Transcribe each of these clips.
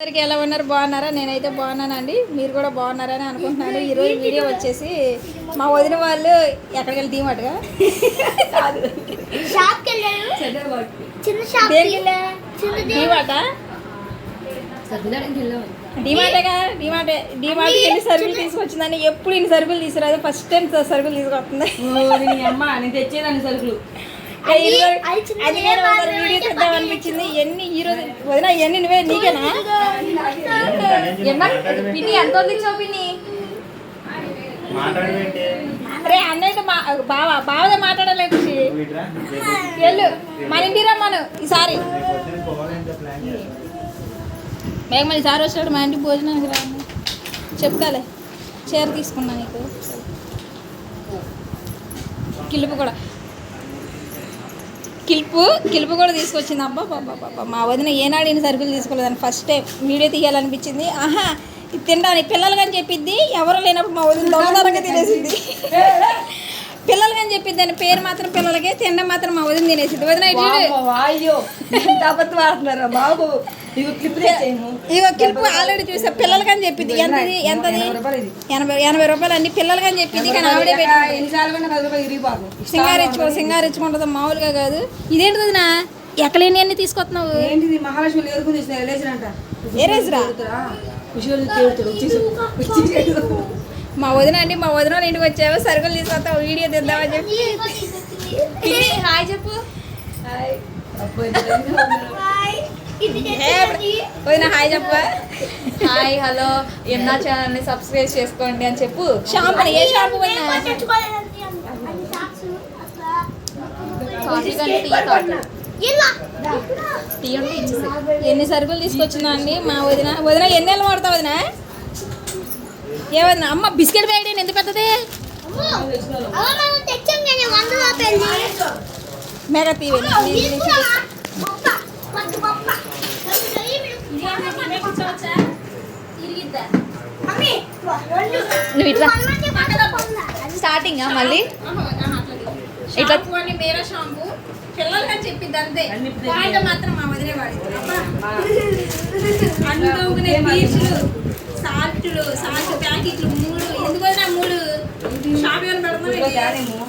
అందరికి ఎలా ఉన్నారు? బాగున్నారా? నేనైతే బాగున్నానండి. మీరు కూడా బాగున్నారని అనుకుంటున్నాను. ఈరోజు వీడియో వచ్చేసి మా వదిన వాళ్ళు ఎక్కడికి వెళ్ళి డీమాటేగా డీమాటే డీమాట్కి వెళ్ళి సరుకులు తీసుకొచ్చిందని ఎప్పుడు ఇన్ని సరుకులు తీసుకురాదు? ఫస్ట్ టైం సరుకులు తీసుకొస్తుంది. అమ్మ నేను తెచ్చేదాన్ని సరుకులు. అది- వీడియో అనిపించింది. ఎన్ని ఈ రోజు వదిన ఎన్ని నువ్వే నీకేనా? పిన్ని ఎంత వదిలించావు పిన్ని? మాట్లాడబెట్టే అరే అన్నయ్య మా బావ బావదే మాట్లాడలే ఖుషి వీట్రా వెళ్ళు. మన ఇంటికి రమ్మను. ఈసారి. పోవాలంటే ప్లాన్ చేస్తాం మేఘ మళ్ళీ ఈసారి వచ్చాడు మా ఇంటికి భోజనానికి రా చెప్తాలే. చీర తీసుకున్నా నీకు. కిలుపు కూడా. కిలుపు కిలుపు కూడా తీసుకొచ్చింది అబ్బా బాబా బాబా మా వదిన ఏనాడు ఇన్ని సరుకులు తీసుకోలేదని ఫస్ట్ టైం వీడియో తీయాలనిపించింది. ఆహా ఇది తినడానికి పిల్లలు కానీ చెప్పిద్ది. ఎవరు లేనప్పుడు మా వదిన దొంగతనంగా తినేసింది. పిల్లలు కానీ చెప్పిద్ది అని పేరు మాత్రం పిల్లలకే తినడం మాత్రం మా వదిన తినేసింది. వదిన. అయ్యో బాబు? ఇగో కిలుపు ఆల్రెడీ చూసా. పిల్లలు కానీ చెప్పింది ఎంతది ఎంతది? ఎనభై. ఎనభై రూపాయలు అన్ని పిల్లలు చెప్పింది కానీ ఆవిడే సింగారించుకో సింగారించుకుంటుంది మామూలుగా కాదు. ఇదేంటిది నా ఎక్కలేని అన్ని తీసుకొస్తున్నావు. ఏంటిది? మహాలక్ష్మి తీసిన ఏరేసిరా? మా వదిన అండి మా వదిన ఇంటికి వచ్చావు? సరుకులు తీసుకొస్తావు? వీడియో తీద్దామని చెప్పి. హాయ్ చెప్పు. వదిన హాయ్ చెప్పు. Hi hello. ఎన్నా ఛానల్ని సబ్స్క్రైబ్ చేసుకోండి అని చెప్పు. షాంపూ ఏ షాంపూ ఎన్ని సరుకులు తీసుకొచ్చిందా అండి మా వదిన? వదిన ఎన్ని నెలలు వాడతావు వదిన? ఏ వదిన అమ్మ బిస్కెట్ ప్యాకెట్ ఎంత పెద్దది? మెగా తీవి నువ్వు ఇట్లా. స్టార్టింగ్ మళ్ళీ ఇట్లా- వేరే షాంపూ? పిల్లలు అని చెప్పింది అంతే. పాయింట్ మాత్రం మా వదిలే పీచులు సాల్ట్లు సాల్ట్ ప్యాకెట్లు మూడు ఎందుకు వదినా మూడు. షాప్ ఏమైనా ఊరిలో పెడతాం తేనేమో.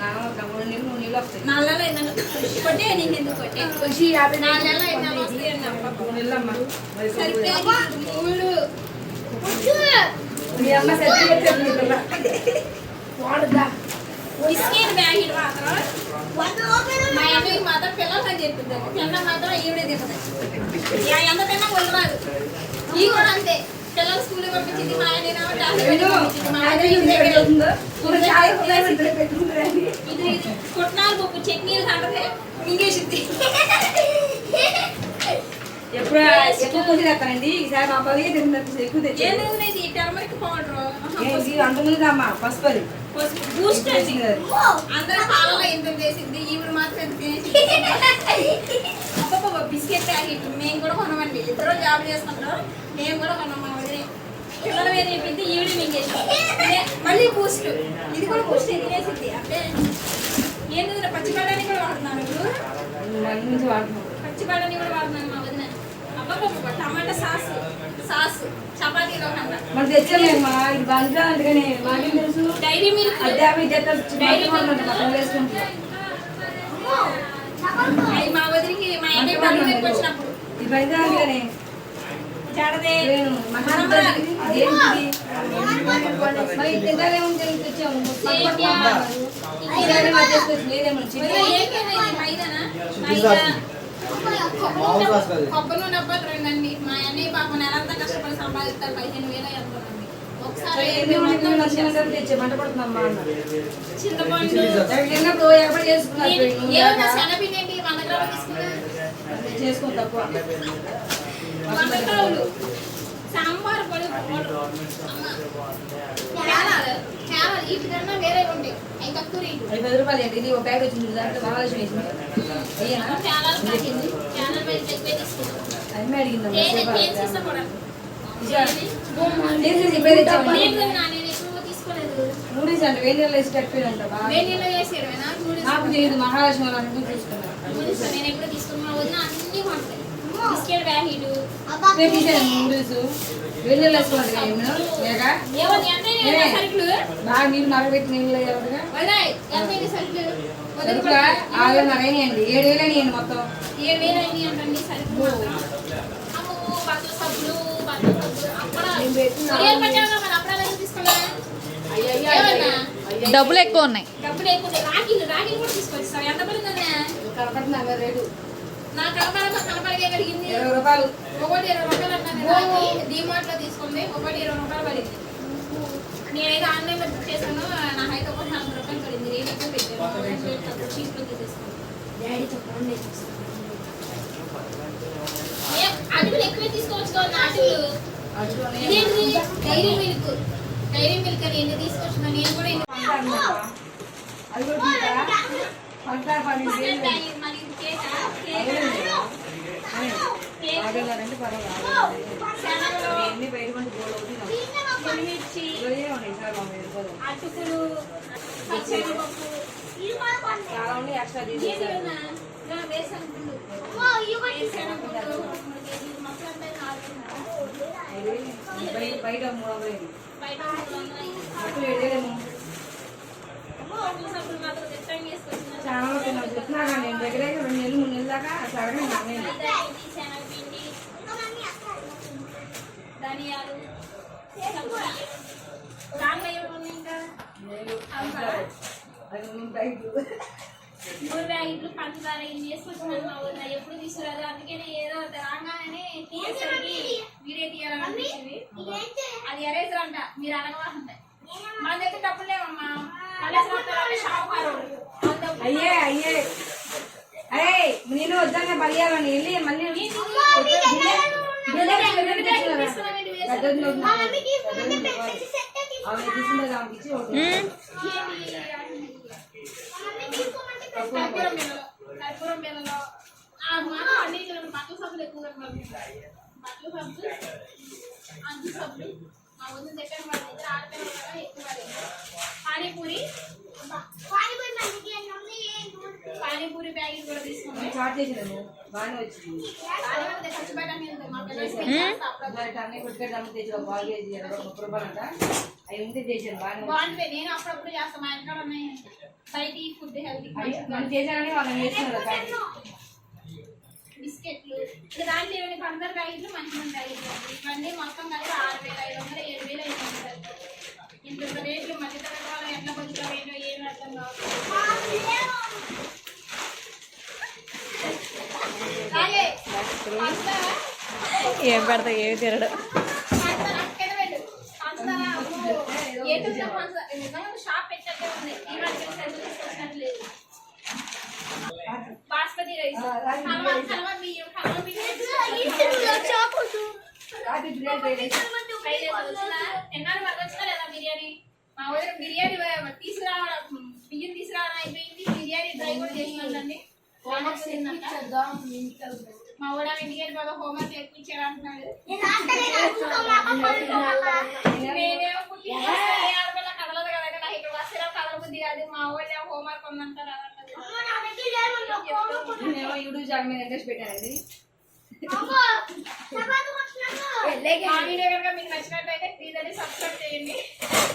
నాన్న ఒక మూడు నీళ్ళు మూడు నీళ్ళు వస్తాయి. నాలుగు నెలలు అయిందండి కొట్టే నీకు ఎందుకు కొట్టే నాలుగు నెలలు ఐదు నెలలు వస్తాయండి అబ్బా. మూడు నీళ్ళు అమ్మా. మరి సరిపోయి మూడు. మీ అమ్మ సర్ది పెట్టారు మీ పిల్ల బిస్కెట్ ప్యాకెట్ మాత్రం. మా అన్నయ్యకి మాత్రం పిల్లలు చెప్పింది తిన్న మాత్రం ఈవిడే యా, ఎంత తిన్నా ఒళ్ళు రాదు ఈ కూడా అంతే. పిల్లలు స్కూల్ పంపించింది మా ఆయన ఇది కుట్నాలు పప్పు చట్నీలు కంటది మింగేసింది. ఎప్పుడు ఎక్కువ కొద్ది తెస్తానండి ఈసారి మా పది తింటుంది ఎక్కువ తెచ్చి ఏంది ఇది టర్మరిక్ పౌడర్. ఏంటి అంతకుముందు అమ్మా పసుపు అది. బూస్ట్ అండి ఇది. అందరూ పాలలో ఎంత వేసింది ఈవిడ మాత్రం ఎంత బిస్కెట్ ప్యాకెట్. మేము కూడా కొనమండి. ఇద్దరు జాబ్ చేసుకుంటాం మేము కూడా కొన్నాం మా వదిలే పిల్లలు వేరే చెప్పింది ఈవిడ మింగేసి మళ్ళీ బూస్ట్ ఇది కూడా బూస్ట్ తినేసింది అంటే ఏంటి పచ్చి బఠానీ కూడా వాడుతున్నాను. ఇప్పుడు మన నుంచి వాడుతున్నాం పచ్చి బఠానీ కూడా వాడుతున్నాను మా వదిన. Tomato sauce. సాస్. చపాతీలో కన్నా మనం తెచ్చామేమ్మా ఇది బంజా అందుకని మాకేం తెలుసు? Dairy milk. డైరీ మా వదిలికి మా ఇంటికి వచ్చినప్పుడు. ఇది బంజా అందుకని కొబ్బరి నూనె డబ్బా రండి మా అన్నయ్య పాపం నెలంతా కష్టపడి సంపాదిస్తారు. పదిహేను వేల అన్న? చింతపండు. తిన్నప్పుడు ఎప్పుడు సాంబార్ వీటికన్నా వేరే ఉంటాయి. పది రూపాయలు ఇది ఒక ప్యాకెట్ వచ్చింది దాంట్లో మహాలక్ష్మి వేసింది అయ్యేనా మీద తీసుకున్నాం అంటే వేడి నీళ్ళు వేసి కట్టిపోయినంట నాకు మహాలక్ష్మి వాళ్ళు అనుకుని నేను ఎప్పుడు తీసుకున్నా? వదిన అన్ని బిస్కెట్ ప్యాకెట్ రేపు తీసేది నూడిల్స్. వెల్లుల్లి వేసుకోవాలి కదా ఏమో లేక ఏమని ఎంత సరుకులు. బాగా నీళ్ళు మరగబెట్టి నీళ్ళు వేయకూడదుగా వదినాయ్ ఎంత సరుకులు. సరుకులా? ఆరున్నర అయినాయండి. ఏడు వేలు అయినాయండి మొత్తం. ఏడు వేలు సరుకులు. సబ్బులు డబ్బులు ఎక్కువ ఉన్నాయి. డబ్బులు రాఖీలు రాఖీలు కూడా ఎంత నా ఇరవై రూపాయలు. ఒకటి ఇరవై రూపాయలు అన్నాను డీమార్ట్లో తీసుకుంది. ఒకటి ఇరవై రూపాయలు పడింది. నేనైతే ఆన్లైన్లో బుక్ చేశాను. నాకైతే ఒక నలభై రూపాయలు పడింది. రేట్ ఎక్కువ పెట్టాను చీప్లో తీసేసుకున్నాను డాడీ చెప్పండి. అటుకులు ఎక్కువే తీసుకోవచ్చు కదా అటుకులు ఇదేంటిది డైరీ మిల్క్ డైరీ మిల్క్ అని ఎన్ని తీసుకొచ్చిన నేను కూడా ఎన్ని కూడా తీసుకురా. అటుకులు చాలా ఉన్నాయి ఎక్స్ట్రా. ఇది బయట మూడు వందలు బయట మూడు వందలు. అప్పుడు సబ్బులు మాత్రం వేసుకొచ్చిన. చాలా మంది నాకు చెప్తున్నా కానీ నేను దగ్గర రెండు నెలలు మూడు నెలల దాకా అట్లా నాణ్యం మైదా ధనియాలు. మూడు బ్యాగులు పంచదార ఇన్ని వేసుకొచ్చినాను మా ఊరిలో? ఎప్పుడు తీసుకురాదు? అందుకనే ఏదో రాగానే తీసేసరికి వీడియో తీయాలనిపించింది. అది ఎరేజర్ అంట మీరు అడగవాలంటే మన దగ్గర డబ్బులు లేవమ్మా. షాప్ అయ్యే అయ్యే. అయ్యే నేను వద్దనే పడియాలని. వెళ్ళి మళ్ళీ ఆమె తీసుకుంటే ఆమెకి ఇచ్చి ఒకటి కర్పూరం బిళ్ళలో కర్పూరం బిళ్ళలో ఆ మాట అన్నింటిలో బట్టల సబ్బులు బట్టల సబ్బులు అంచు సబ్బులు మా వదిన చెప్పాను వాళ్ళ దగ్గర ఆడపిల్లలు కదా ఎక్కువ పడేది. పానీపూరి పానీపూరి ప్యాకెట్ కూడా తీసుకున్నాం స్టార్ట్ చేసినాను బాగానే వచ్చింది అదే ఉంది, ఖర్చు పెట్టడానికి ఉంది. మా పిల్లలకి చేస్తా అప్పుడప్పుడు. మరి అన్నీ కొట్టుకెళ్ళి అమ్మ తెచ్చి ఒక బాగా కేజీ ఇరవై ముప్పై రూపాయలు అంట అవి ఉంటే చేశాను బాగానే వచ్చింది. బాగుంటుంది నేను అప్పుడప్పుడు చేస్తాను మా ఇంట్లో ఉన్నాయి బయట ఫుడ్ హెల్తీ అవి మనం చేశానని వాళ్ళని వేస్తున్నారు ప్యాకెట్ బిస్కెట్లు ఇక దాంట్లో ఇవన్నీ పందరు ప్యాకెట్లు మంచిగా ఉంటాయి ఇవన్నీ మొత్తం కలిపి ఆరు వేల ఐదు వందలు ఏడు వేల ఐదు వందలు. ఇంత రేట్లు మధ్య తరగతి వాళ్ళు ఎట్లా ఏమి అర్థం పంచదార ఏం పెడతా ఏమి పంచదార అక్కడ వెళ్ళు తిన్నారు మరి వచ్చినా లేదా బిర్యానీ. మా ఊరికి బిర్యానీ వ- తీసుకురావడం బియ్యం తీసుకురావడం అయిపోయింది. బిర్యానీ డ్రై కూడా చేసినండి మా ఊడ ఇంటికి బాగా హోంవర్క్ ఎక్కువ అంటున్నాడు నేనేమో కదలదు కదా నాకు ఇక్కడ వస్తే కదల బుద్ధి కాదు మా ఊళ్ళో హోంవర్క్ ఉందంటారు. నేనేమో యూట్యూబ్ మీద ఇంట్రెస్ట్ పెట్టానండి మా వీడియో మీకు నచ్చినట్టయితే ప్లీజ్ అని చేయండి.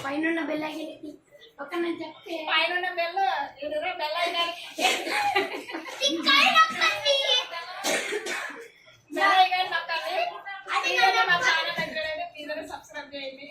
పైన బెల్ ఐకాన్ పైన బెల్ ఎవరు bell icon bell icon subscribe చేయండి